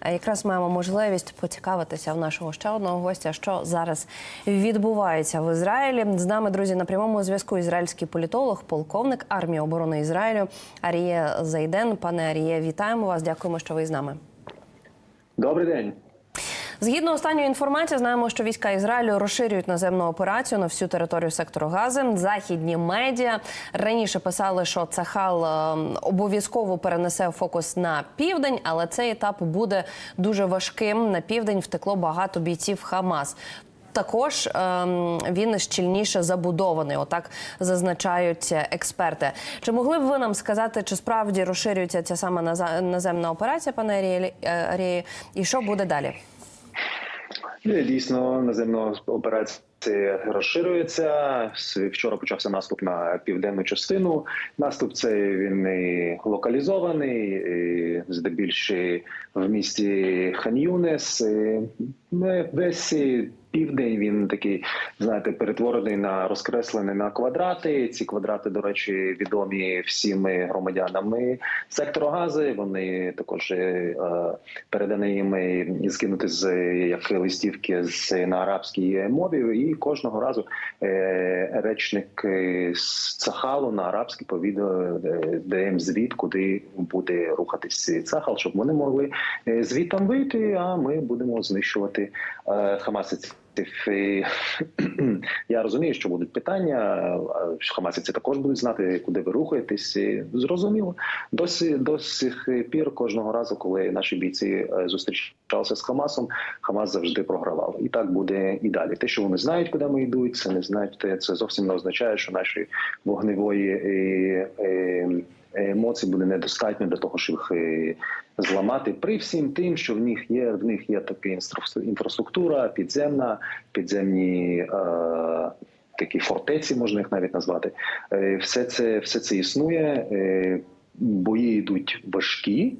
е, якраз маємо можливість поцікавитися в нашого ще одного гостя, що зараз відбувається в Ізраїлі. З нами, друзі, на прямому зв'язку ізраїльський політолог, полковник армії оборони Ізраїлю Аріє Зайден. Пане Аріє, вітаємо вас. Дякуємо, що ви з нами. Добрий день. Згідно останньої інформації, знаємо, що війська Ізраїлю розширюють наземну операцію на всю територію сектору Гази. Західні медіа раніше писали, що Цахал е, обов'язково перенесе фокус на південь, але цей етап буде дуже важким. На південь втекло багато бійців Хамас. Також ем, він щільніше забудований, отак зазначають експерти. Чи могли б ви нам сказати, чи справді розширюється ця сама наземна операція, пане е, Арії, і що буде далі? Е, Дійсно, наземна операція розширюється. Вчора почався наступ на південну частину. Наступ цей він і локалізований, і здебільшого в місті Хан'юнес. Весь південь він такий, знаєте, перетворений на розкреслений на квадрати. Ці квадрати, до речі, відомі всім громадянам сектору Гази. Вони також е, передані їм і скинути з як листівки з на арабській мові. І кожного разу е, речник Цахалу на арабській повідомив, е, де їм звіт, куди буде рухатись Цахал, щоб вони могли е, звідтам вийти. А ми будемо знищувати е, хамасиців. І, Я розумію, що будуть питання. Хамасівці також будуть знати, куди ви рухаєтесь. І Зрозуміло. Досі до сих пір кожного разу, коли наші бійці е, зустрічалися з Хамасом, Хамас завжди програвав. І так буде і далі. Те, що вони знають, куди ми йдуть, це не знають. Це зовсім не означає, що наші вогневої е, е, емоцій буде недостатньо для того, щоб їх е, зламати. При всім тим, що в них є в них є така інфраструктура, підземна, підземні. Е, Такі фортеці можна їх навіть назвати. Е, Все це все це існує. Е, Бої йдуть важкі,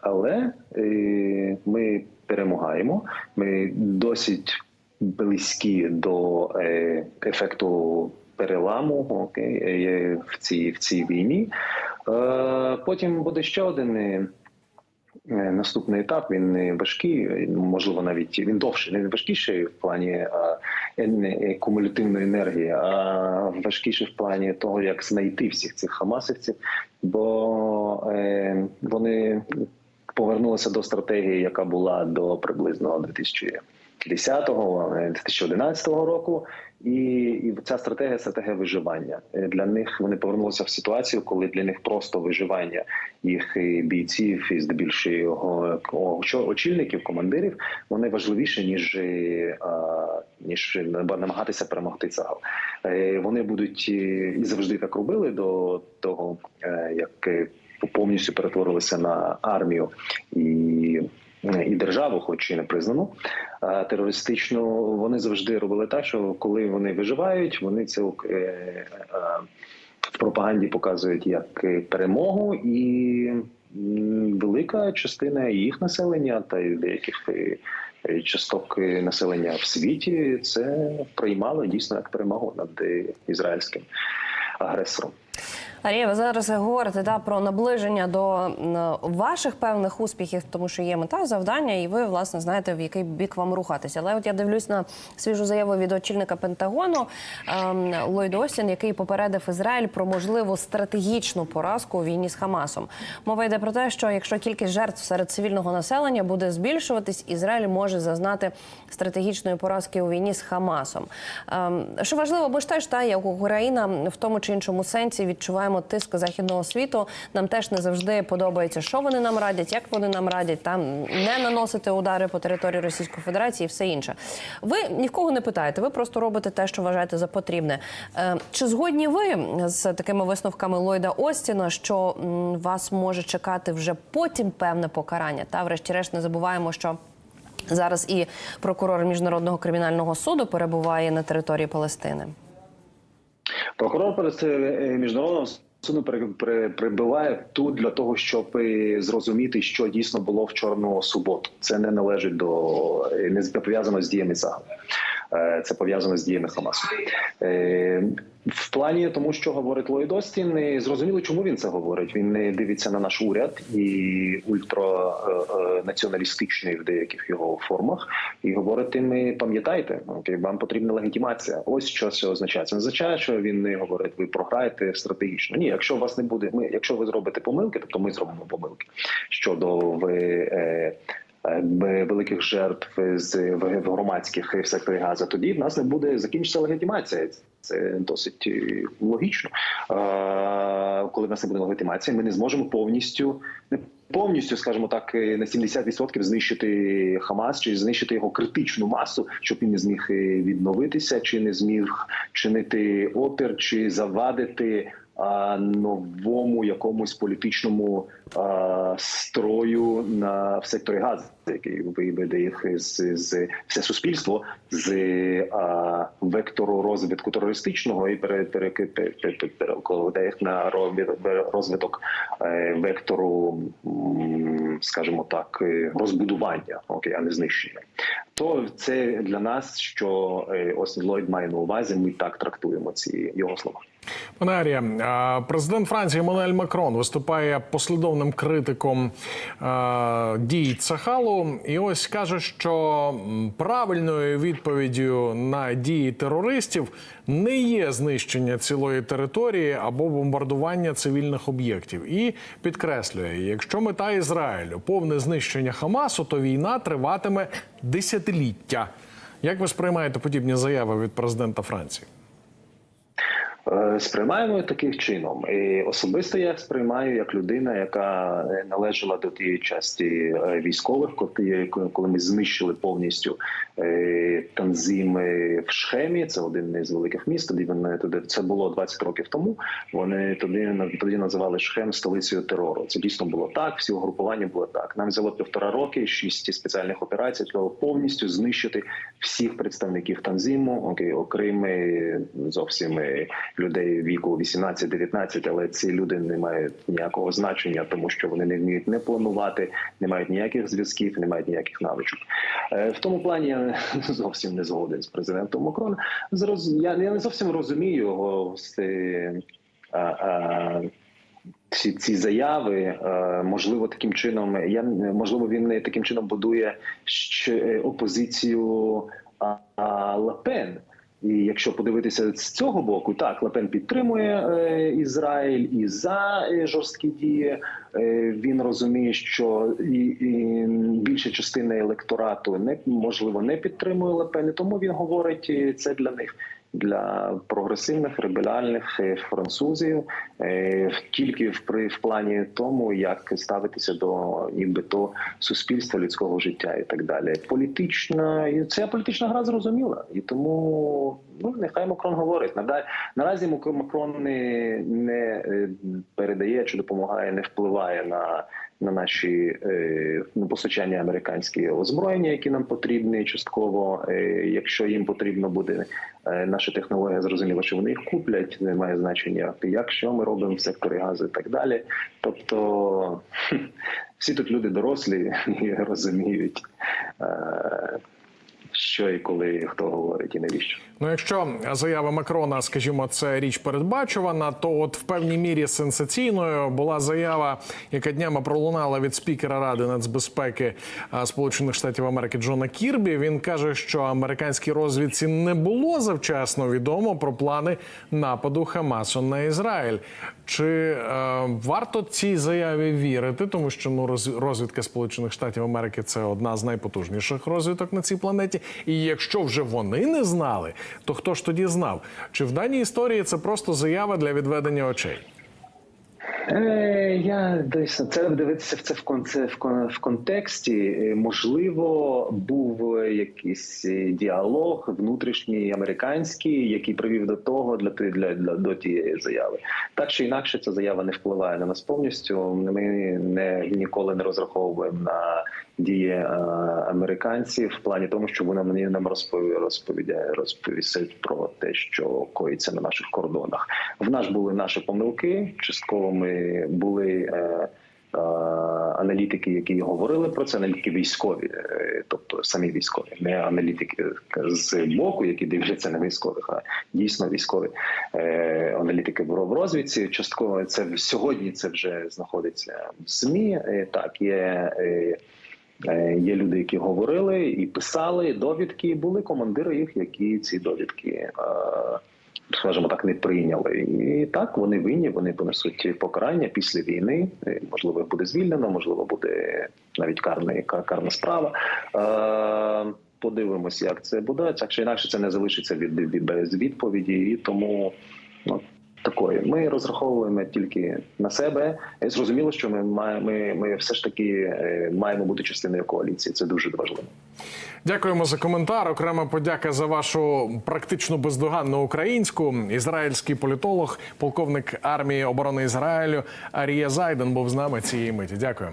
але е, ми перемагаємо. Ми досить близькі до е, ефекту переламу окей, е, в цій в цій війні. Е, потім буде ще один е, е, наступний етап. Він не важкий, можливо, навіть він довший, не важкіший в плані кумулятивної енергії, а важкіший в плані того, як знайти всіх цих хамасівців, бо вони повернулися до стратегії, яка була до приблизно 2000 10-го, 2011 е, року, і і ця стратегія стратегія виживання е, для них. Вони повернулися в ситуацію, коли для них просто виживання їх бійців і здебільшого очільників, командирів вони важливіше ніж е, ніж намагатися перемогти загал. Вони будуть і завжди так робили до того, як повністю перетворилися на армію і. І державу, хоч і не признану е, терористичну, вони завжди робили так, що коли вони виживають, вони це е, е, в пропаганді показують як е, перемогу, і велика частина їх населення та й деяких е, е, часток е, населення в світі це приймали дійсно як перемогу над е, ізраїльським агресором. Арія, ви зараз говорите да, про наближення до ваших певних успіхів, тому що є мета, завдання, і ви власне знаєте, в який бік вам рухатися. Але от я дивлюсь на свіжу заяву від очільника Пентагону ем, Ллойд Остін, який попередив Ізраїль про можливу стратегічну поразку у війні з Хамасом. Мова йде про те, що якщо кількість жертв серед цивільного населення буде збільшуватись, Ізраїль може зазнати стратегічної поразки у війні з Хамасом. Ем, що важливо, бо ж теж та як Україна в тому чи іншому сенсі відчуваємо тиск західного світу. Нам теж не завжди подобається, що вони нам радять, як вони нам радять, там не наносити удари по території Російської Федерації і все інше. Ви ні в кого не питаєте, ви просто робите те, що вважаєте за потрібне. Е, Чи згодні ви з такими висновками Ллойда Остіна, що вас може чекати вже потім певне покарання? Та врешті-решт не забуваємо, що. Зараз і прокурор міжнародного кримінального суду перебуває на території Палестини. Прокурор перед міжнародним міжнародного суду при- при- прибиває тут для того, щоб е, зрозуміти, що дійсно було в чорну суботу. Це не належить до е, не пов'язано з діями загалу. Е, це пов'язано з діями Хамасу. Е, В плані тому, що говорить Ллойд і зрозуміло, чому він це говорить. Він не дивиться на наш уряд і ультранаціоналістичний в деяких його формах, і говорить тим, пам'ятайте, вам потрібна легітимація. Ось що це означає. Це не означає, що він не говорить, ви програєте стратегічно. Ні, якщо вас не буде, ми, якщо ви зробите помилки, тобто ми зробимо помилки щодо ви. Е, великих жертв з в громадських в секторі газу, тоді в нас не буде закінчиться легітимація. Це досить е, логічно. Е, Коли в нас не буде легітимації, ми не зможемо повністю не повністю, скажімо так, е, на 70% знищити Хамас чи знищити його критичну масу, щоб він не зміг е, відновитися, чи не зміг чинити опір, чи завадити новому якомусь політичному а, строю на в секторі газу, який виведе їх з, з все суспільство з а, вектору розвитку терористичного і пере, пере, пере, пере, перекладе їх на розвиток- е, вектору, скажімо так, е, розбудування, окей, а не знищення. То це для нас, що е, Остін Ллойд має на увазі. Ми так трактуємо ці його слова. Пане Арія, президент Франції Еммануель Макрон виступає послідовним критиком дій Цахалу, і ось каже, що правильною відповіддю на дії терористів не є знищення цілої території або бомбардування цивільних об'єктів. І підкреслює, якщо мета Ізраїлю повне знищення Хамасу, то війна триватиме десятиліття. Як ви сприймаєте подібні заяви від президента Франції? Е, Сприймаємо таким чином. І особисто я сприймаю як людина, яка е, належала до тієї часті е, військових, коли ми знищили повністю танзим е, в Шхемі. Це один із великих міст. Тоді вони туди це було 20 років тому. Вони тоді тоді називали Шхем столицею терору. Це дійсно було так. Всі угрупування було так. Нам взяло півтора роки, шість спеціальних операцій для повністю знищити всіх представників Танзиму, окей, окрім зовсім людей віку 18-19, але ці люди не мають ніякого значення, тому що вони не вміють не планувати, не мають ніяких зв'язків, не мають ніяких навичок. Е, В тому плані я зовсім не згоден з президентом Макроном. Зроз- Я, не зовсім розумію його а, ці, заяви, е, можливо, таким чином я можливо він не таким чином будує е, опозицію Лапен. І якщо подивитися з цього боку, так Лапен підтримує е, Ізраїль і за е, жорсткі дії. Е, він розуміє, що і, і більша частина електорату не можливо не підтримує Лапен, і тому він говорить е, це для них. Для прогресивних ліберальних е, французів е, тільки в в плані тому, як ставитися до нібито суспільства людського життя і так далі. Політична і ця політична гра зрозуміла, і тому ну нехай Макрон говорить. Нада- Наразі Мак- Макрон не, не е, передає чи допомагає, не впливає на. На наші е, на постачання американські озброєння, які нам потрібні, частково, е, якщо їм потрібно буде е, наша технологія, зрозуміло, що вони їх куплять, не має значення, як що ми робимо в секторі газу і так далі. Тобто всі тут люди дорослі і розуміють, що і коли хто говорить і навіщо. Ну, якщо заява Макрона, скажімо, це річ передбачувана, то от в певній мірі сенсаційною була заява, яка днями пролунала від спікера Ради нацбезпеки Сполучених Штатів Америки Джона Кірбі. Він каже, що американській розвідці не було завчасно відомо про плани нападу Хамасу на Ізраїль. Чи е, варто цій заяві вірити, тому що ну роз- розвідка Сполучених Штатів Америки це одна з найпотужніших розвідок на цій планеті. І якщо вже вони не знали, то хто ж тоді знав? Чи в даній історії це просто заява для відведення очей? Е, я десь на це дивитися в це в кон- це в кон- контексті. Е, Можливо, був якийсь е, діалог внутрішній американський, який привів до того для ти- для, для до тієї заяви. Так чи інакше, ця заява не впливає на нас повністю. Ми не ніколи не розраховуємо на дії е, американців в плані тому, що вони мені нам розпові- розповідає розповісять про те, що коїться на наших кордонах. В нас були наші помилки. Частково ми були. Е, е, аналітики, які говорили про це, аналітики військові, е, тобто самі військові, не аналітики з боку, які дивляться на військових, а дійсно військові аналітики в розвідці. Частково це сьогодні це вже знаходиться в ЗМІ. Так, є. Є люди, які говорили і писали довідки. Були командири їх, які ці довідки, скажімо так, не прийняли. І так вони винні, вони понесуть покарання після війни. Е, Можливо, буде звільнено, можливо, буде навіть карна, карна справа. Е, Подивимось, як це буде. Так чи інакше це не залишиться від, від без відповіді, і тому ну. Такої ми розраховуємо тільки на себе. і Зрозуміло, що ми маємо ми, ми все ж таки е, маємо бути частиною коаліції. Це дуже важливо. Дякуємо за коментар. Окрема подяка за вашу практично бездоганну українську. Ізраїльський політолог, полковник армії оборони Ізраїлю Арія Зайден був з нами цієї миті. Дякуємо.